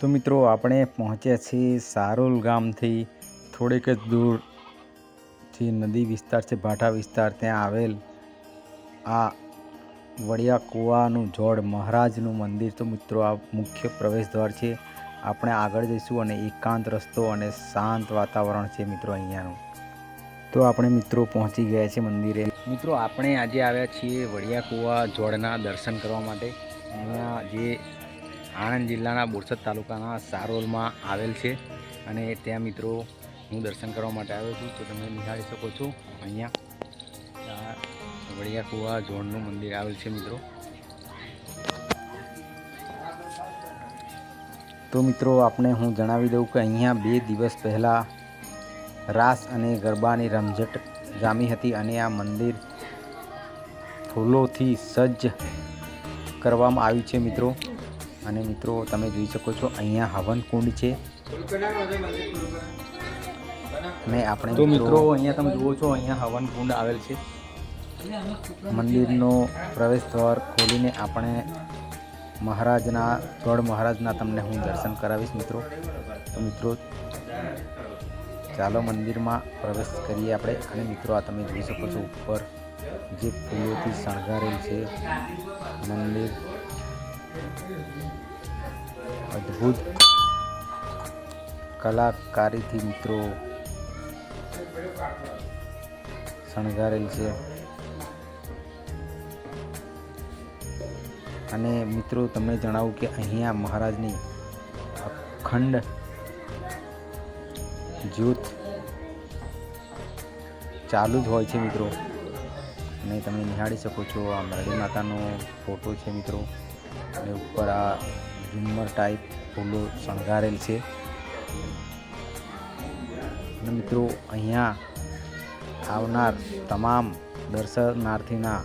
તો મિત્રો, આપણે પહોંચ્યા છીએ સારોલ ગામથી. થોડેક જ દૂર જે નદી વિસ્તાર છે ભાટા વિસ્તાર. ત્યાં આવેલ આ વડિયા કૂવાનું જોડ મહારાજનું મંદિર તો મિત્રો, આ મુખ્ય પ્રવેશદ્વાર છે. આપણે આગળ જઈશું અને એકાંત રસ્તો અને શાંત વાતાવરણ છે મિત્રો અહીંયાનું. તો આપણે મિત્રો પહોંચી ગયા છે મંદિરે. મિત્રો, આપણે આજે આવ્યા છીએ વડિયા કૂવા જોડના દર્શન કરવા માટે. અહીંયા જે આણંદ જિલ્લાના બોરસદ તાલુકાના સારોલમાં આવેલ છે અને ત્યાં મિત્રો હું દર્શન કરવા માટે આવ્યો છું. તો તમે નિહાળી શકો છો. અહીંયા વડિયા કુવા જોડનું મંદિર આવેલ છે મિત્રો. તો મિત્રો આપણે હું જણાવી દઉં કે અહીંયા બે દિવસ પહેલાં રાસ અને ગરબાની રમઝટ જામી હતી અને આ મંદિર ફૂલોથી સજ્જ કરવામાં આવ્યું છે મિત્રો. અને મિત્રો તમે જોઈ શકો છો અહીંયા હવન કુંડ છે. અને આપણે તો મિત્રો અહીંયા તમે જુઓ છો અહીંયા હવન કુંડ આવેલ છે. મંદિરનો પ્રવેશ દ્વાર ખોલીને આપણે મહારાજના ગઢ મહારાજના તમને હું દર્શન કરાવીશ મિત્રો. તો મિત્રો ચાલો મંદિરમાં પ્રવેશ કરીએ આપણે. અને મિત્રો આ તમે જોઈ શકો છો ઉપર જે ફૂલોથી શણગારેલ છે મંદિર. અદ્ભુત કલાકારીથી મિત્રો શણગારેલ છે. અને મિત્રો, તમને જણાવું કે અહીંયા મહારાજની અખંડ જ્યોત ચાલુ જ હોય છે મિત્રો. અને તમે નિહાળી શકો છો આ મરડી માતાનો ફોટો છે મિત્રો. અને ઉપર આ ઝુમ્મર ટાઈપ ફૂલો શણગારેલ છે. અને મિત્રો, અહીંયા આવનાર તમામ દર્શનાર્થીના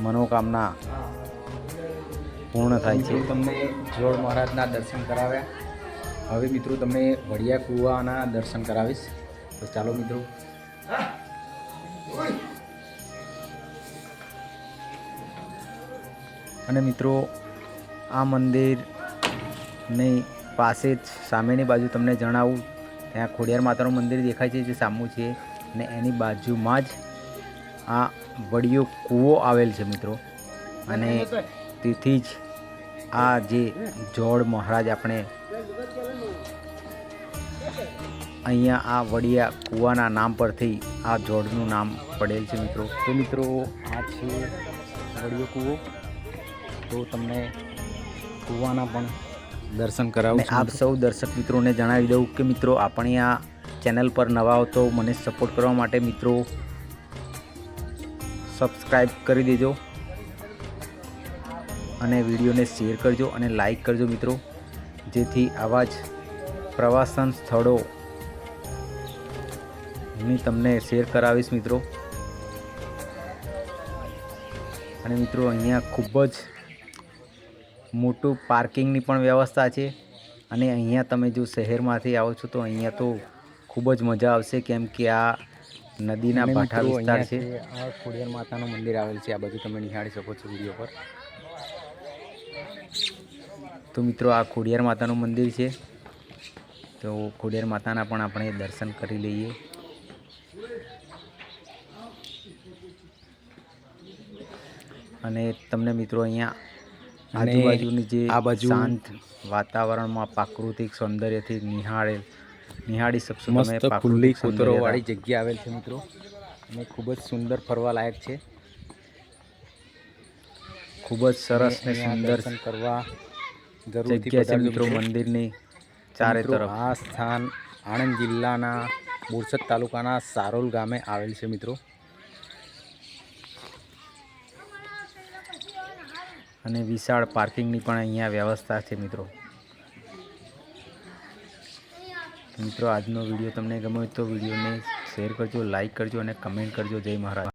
મનોકામના પૂર્ણ થાય છે. તમને જોડ મહારાજના દર્શન કરાવ્યા. હવે મિત્રો, તમને વડિયા કુવાના દર્શન કરાવીશ. તો ચાલો મિત્રો. અને મિત્રો, આ મંદિરની પાસે જ સામેની બાજુ તમને જણાવું, ત્યાં ખોડિયાર માતાનું મંદિર દેખાય છે, જે સામું છે અને એની બાજુમાં જ આ વડિયો કૂવો આવેલ છે મિત્રો. અને તેથી જ આ જે જોડ મહારાજ આપણે અહીંયા આ વડિયા કૂવાના નામ પરથી આ જોડનું નામ પડેલ છે મિત્રો. તો મિત્રો, આ છે વડિયો કૂવો. તો તમને કૂવાના પણ દર્શન કરાવું આપ સૌ દર્શક મિત્રોને જણાવી દઉં કે મિત્રો આપણે આ ચેનલ પર નવા હો તો મને સપોર્ટ કરવા માટે મિત્રો સબસ્ક્રાઈબ કરી દેજો અને વિડીયોને શેર કરજો અને લાઈક કરજો મિત્રો જેથી આવા જ પ્રવાસન સ્થળો હું તમને શેર કરાવીશ મિત્રો. અને મિત્રો અહીંયા ખૂબ જ મોટું પાર્કિંગની પણ વ્યવસ્થા છે. અને અહીંયા તમે જો શહેરમાંથી આવો છો તો અહીંયા તો ખૂબ જ મજા આવશે કેમ કે આ નદીના પાઠા વિસ્તાર છે આ ખોડિયાર માતાનું મંદિર આવેલ છે આ બાજુ તમે નિહાળી શકો છો વીડિયો પર. તો મિત્રો આ ખોડિયાર માતાનું મંદિર છે. તો ખોડિયાર માતાના પણ આપણે દર્શન કરી લઈએ. અને તમને મિત્રો અહીંયા આજુબાજુની જે આ બાજુ શાંત વાતાવરણમાં પ્રાકૃતિક સૌંદર્યથી નિહાળેલ નિહાળી શકશો તમે ખુલ્લી કૂતરોવાળી જગ્યા આવેલ છે મિત્રો. અને ખૂબ જ સુંદર ફરવા લાયક છે. ખૂબ જ સરસ ને સુંદર કરવા જગ્યા છે મિત્રો મંદિરની ચારે તરફ. આ સ્થાન આણંદ જિલ્લાના બોરસદ તાલુકાના સારોલ ગામે આવેલ છે મિત્રો. અને વિશાળ પાર્કિંગની પણ અહીંયા વ્યવસ્થા છે મિત્રો. મિત્રો, આજનો વીડિયો તમને ગમ્યો તો વિડીયોને શેર કરજો લાઇક કરજો અને કમેન્ટ કરજો. જય મહારાજ.